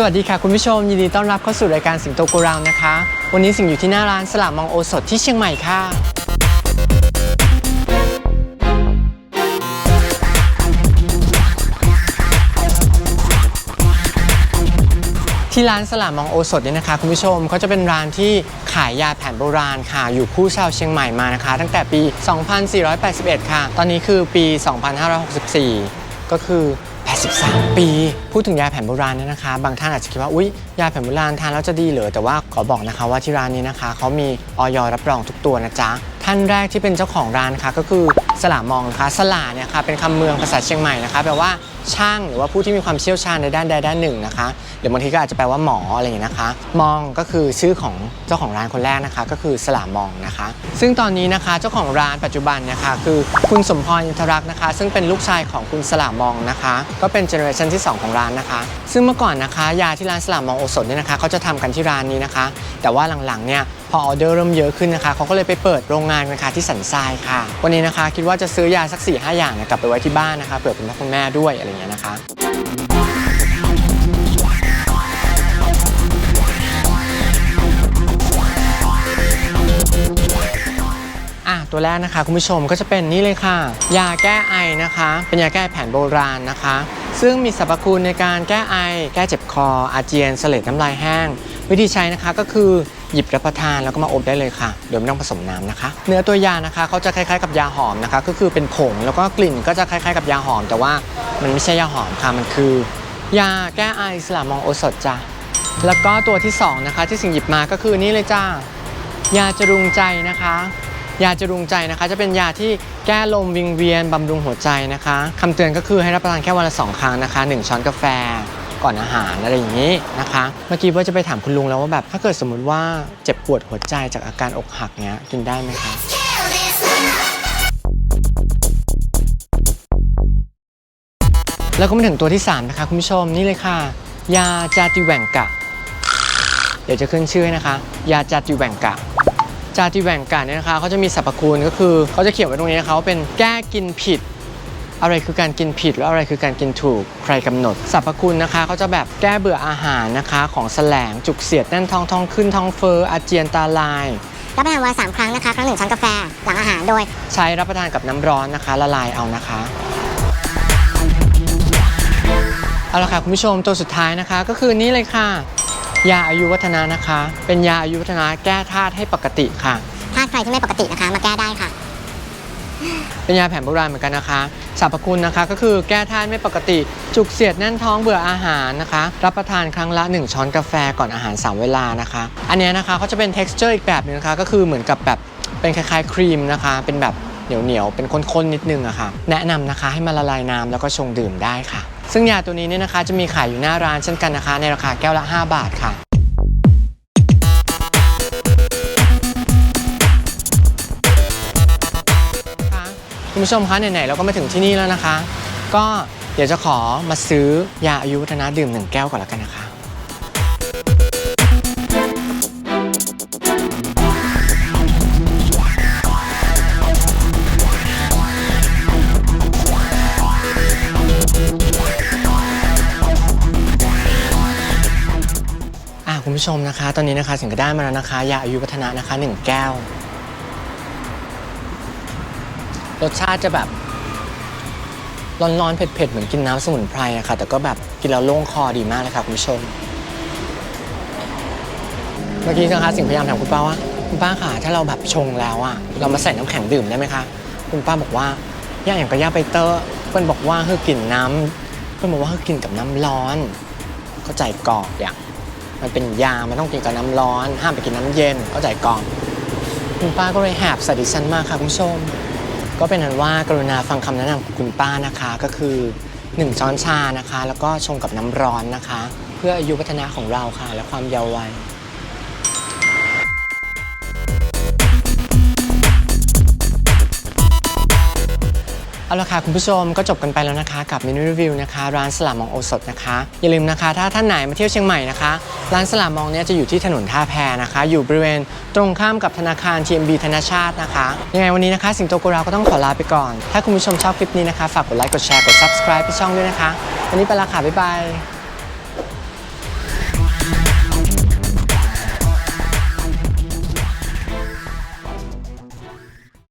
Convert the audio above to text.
สวัสดีค่ะคุณผู้ชม ยินดีต้อนรับเข้าสู่รายการสิงโตโกราวนะคะ วันนี้สิงอยู่ที่หน้าร้านสลามมองโอสถที่เชียงใหม่ค่ะ ที่ร้านสลามมองโอสถเนี่ยนะคะคุณผู้ชมเขาจะเป็นร้านที่ขายยาแผนโบราณค่ะ อยู่คู่ชาวเชียงใหม่มานะคะ ตั้งแต่ปี 2481 ค่ะ ตอนนี้คือปี 2564 ก็คือ 83 ปี พูดถึงยาแผนโบราณเนี่ยนะคะ บางท่านอาจจะคิดว่าอุ๊ยยาแผนโบราณทานแล้วจะดีเหรอแต่ว่าขอบอกนะคะว่าที่ร้านนี้นะคะเขามีออยรับรองทุกตัวนะจ๊ะท่านแรกที่เป็นเจ้าของร้านนะคะก็คือ สลามองนะคะสลาเนี่ยค่ะเป็นคำเมืองภาษาเชียงใหม่นะคะแปลว่าช่างหรือว่าผู้ที่มีความเชี่ยวชาญในด้านใดด้านหนึ่งนะคะหรือบางทีก็อาจจะแปลว่าหมออะไรอย่างเงี้ยนะคะ มองก็คือชื่อของเจ้าของร้านคนแรกนะคะ ก็คือสลามองนะคะ ซึ่งตอนนี้นะคะเจ้าของร้านปัจจุบันเนี่ยค่ะคือคุณสมพรอินทรักษ์นะคะ ซึ่งเป็นลูกชายของคุณสลามองนะคะ ก็เป็นเจเนอเรชันที่ 2 ของร้านนะคะ ซึ่งเมื่อก่อนนะคะ ยาที่ร้านสลามองโอสถเนี่ยนะคะเขาจะทำกันที่ร้านนี้นะคะ แต่ว่าหลังๆเนี่ยพอออเดอร์เริ่มเยอะขึ้นนะคะเขาก็เลยไปเปิดโรงงานนะคะที่สันทรายค่ะ วันนี้นะคะคิดว่าจะซื้อยาสัก4ี่ห้าอย่างเนี่ยกลับไปไว้ที่บ้านนะคะเผื่อคุณพ่อคุณแม่ด้วยอะไรอย่างเงี้ยนะคะ อะตัวแรกนะคะคุณผู้ชมก็จะเป็นนี่เลยค่ะ ยาแก้ไอนะคะ เป็นยาแก้แผนโบราณนะคะ ซึ่งมีสรรพคุณในการแก้ไอ แก้เจ็บคอ อาเจียนเสลดน้ำลายแห้ง วิธีใช้นะคะก็คือหยิบรับประทานแล้วก็มาอบได้เลยค่ะ โดยไม่ต้องผสมน้ำนะคะ เนื้อตัวยานะคะเขาจะคล้ายๆกับยาหอมนะคะ ก็คือเป็นผงแล้วก็กลิ่นก็จะคล้ายๆกับยาหอม แต่ว่ามันไม่ใช่ยาหอมค่ะมันคือ ยาแก้ไอสลามองโอสถจ้ะแล้วก็ตัวที่สองนะคะที่สิ่งหยิบมาก็คือนี่เลยจ้ายาจรุงใจนะคะ ยาจรุงใจนะคะ จะเป็นยาที่แก้ลมวิงเวียนบำรุงหัวใจนะคะคำเตือนก็คือให้รับประทานแค่วันละสองครั้งนะคะหนึ่งช้อนกาแฟก่อนอาหารอะไรอย่างนี้นะคะ เมื่อกี้ว่าจะไปถามคุณลุงแล้วว่าแบบถ้าเกิดสมมุติว่าเจ็บปวดหัวใจจากอาการอกหักเนี้ยกินได้ไหมคะแล้วก็มาถึงตัวที่ 3 นะคะ คุณผู้ชมนี่เลยค่ะ ยาจาติแหว่งกะ เดี๋ยวจะขึ้นชื่อนะคะ ยาจาติแหว่งกะ จาติแหว่งกะเนี่ยนะคะเขาจะมีสรรพคุณก็คือเขาจะเขียนไว้ตรงนี้นะคะว่าเป็นแก้กินผิด อะไรคือการกินผิดแล้วอะไรคือการกินถูกใครกำหนดสรรพคุณนะคะเขาจะแบบแก้เบื่ออาหารนะคะของแสลงจุกเสียดแน่นท้องท้องขึ้นท้องเฟอ้ออาเจียนตาลายรับประทานวันละสามครั้งนะคะครั้งหนึ่งช้อนกาแฟหลังอาหารโดย ใช้รับประทานกับน้ำร้อนนะคะ ละลายเอานะคะเอาละค่ะคุณผู้ชมตัวสุดท้ายนะคะก็คือนี่เลยค่ะ ยาอายุวัฒนะนะคะ เป็นยาอายุวัฒนะแก้ธาตุให้ปกติค่ะ ถ้าใครที่ไม่ปกตินะคะ มาแก้ได้ค่ะ เป็นยาแผนโบราณเหมือนกันนะคะสรรพคุณนะคะก็คือแก้ธาตุไม่ปกติ จุกเสียดแน่นท้องเบื่ออาหารนะคะ รับประทานครั้งละ 1 ช้อนกาแฟก่อนอาหาร 3 เวลานะคะ อันเนี้ยนะคะเขาจะเป็น t e x t u r e อีกแบบหนึงนะคะ ก็คือเหมือนกับแบบเป็นคล้ายๆ ครีมนะคะ เป็นแบบเหนียวๆเป็นข้นๆนิดนึงอะค่ะแนะนำนะคะให้มาละลายน้ำแล้วก็ชงดื่มได้ค่ะ ซึ่งยาตัวนี้เนี่ยนะคะจะมีขายอยู่หน้าร้านเช่นกันนะคะ ในราคาแก้วละ 5 บาทค่ะ คุณผู้ชมคะไหนๆเราก็มาถึงที่นี่แล้วนะคะ ก็เดี๋ยวจะขอมาซื้อยาอายุวัฒนะดื่มหนึ่งแก้วก่อนแล้วกันนะคะ ผู้ชมนะคะ ตอนนี้นะคะสิงก็ได้มาแล้วนะคะ ยาอายุวัฒนะนะคะหนึ่งแก้ว รสชาติจะแบบร้อนๆ เผ็ดๆ เหมือนกินน้ำสมุนไพรอะค่ะ แต่ก็แบบกินแล้วโล่งคอดีมากเลยค่ะคุณผู้ชม เมื่อกี้นะคะสิ่งพยายามถามคุณป้าว่าคุณป้าค่ะ ถ้าเราแบบชงแล้วอะเรามาใส่น้ำแข็งดื่มได้ไหมคะ คุณป้าบอกว่าย่าอย่างกับย่าไปเตอร์เพื่อนบอกว่าเฮ้ยกินน้ำเพื่อนบอกว่าเฮ้ยกินกับน้ำร้อน เข้าใจกรอบอย่าง มันเป็นยา มันต้องกินกับน้ำร้อน ห้ามไปกินน้ำเย็นเข้าใจก่อนคุณป้าก็เลยแหบใส่ดิฉันมากค่ะคุณผู้ชม ก็เป็นนั้นว่ากรุณาฟังคำแนะนำของคุณป้านะคะก็คือ 1 ช้อนชานะคะ แล้วก็ชงกับน้ำร้อนนะคะ เพื่ออายุวัฒนะของเราค่ะ และความเยาว์วัย เอาละค่ะคุณผู้ชมก็จบกันไปแล้วนะคะกับเมนูรีวิวนะคะ ร้านสลามมองโอสดนะคะ อย่าลืมนะคะถ้าท่านไหนมาเที่ยวเชียงใหม่นะคะ ร้านสลามมองเนี่ยจะอยู่ที่ถนนท่าแพนะคะ อยู่บริเวณตรงข้ามกับธนาคาร TMB ธนาชาตินะคะยังไงวันนี้นะคะสิงโตกราก็ต้องขอลาไปก่อน ถ้าคุณผู้ชมชอบคลิปนี้นะคะ ฝากกดไลค์กดแชร์กด subscribe ที่ช่องด้วยนะคะ วันนี้ไปละค่ะบ๊ายบาย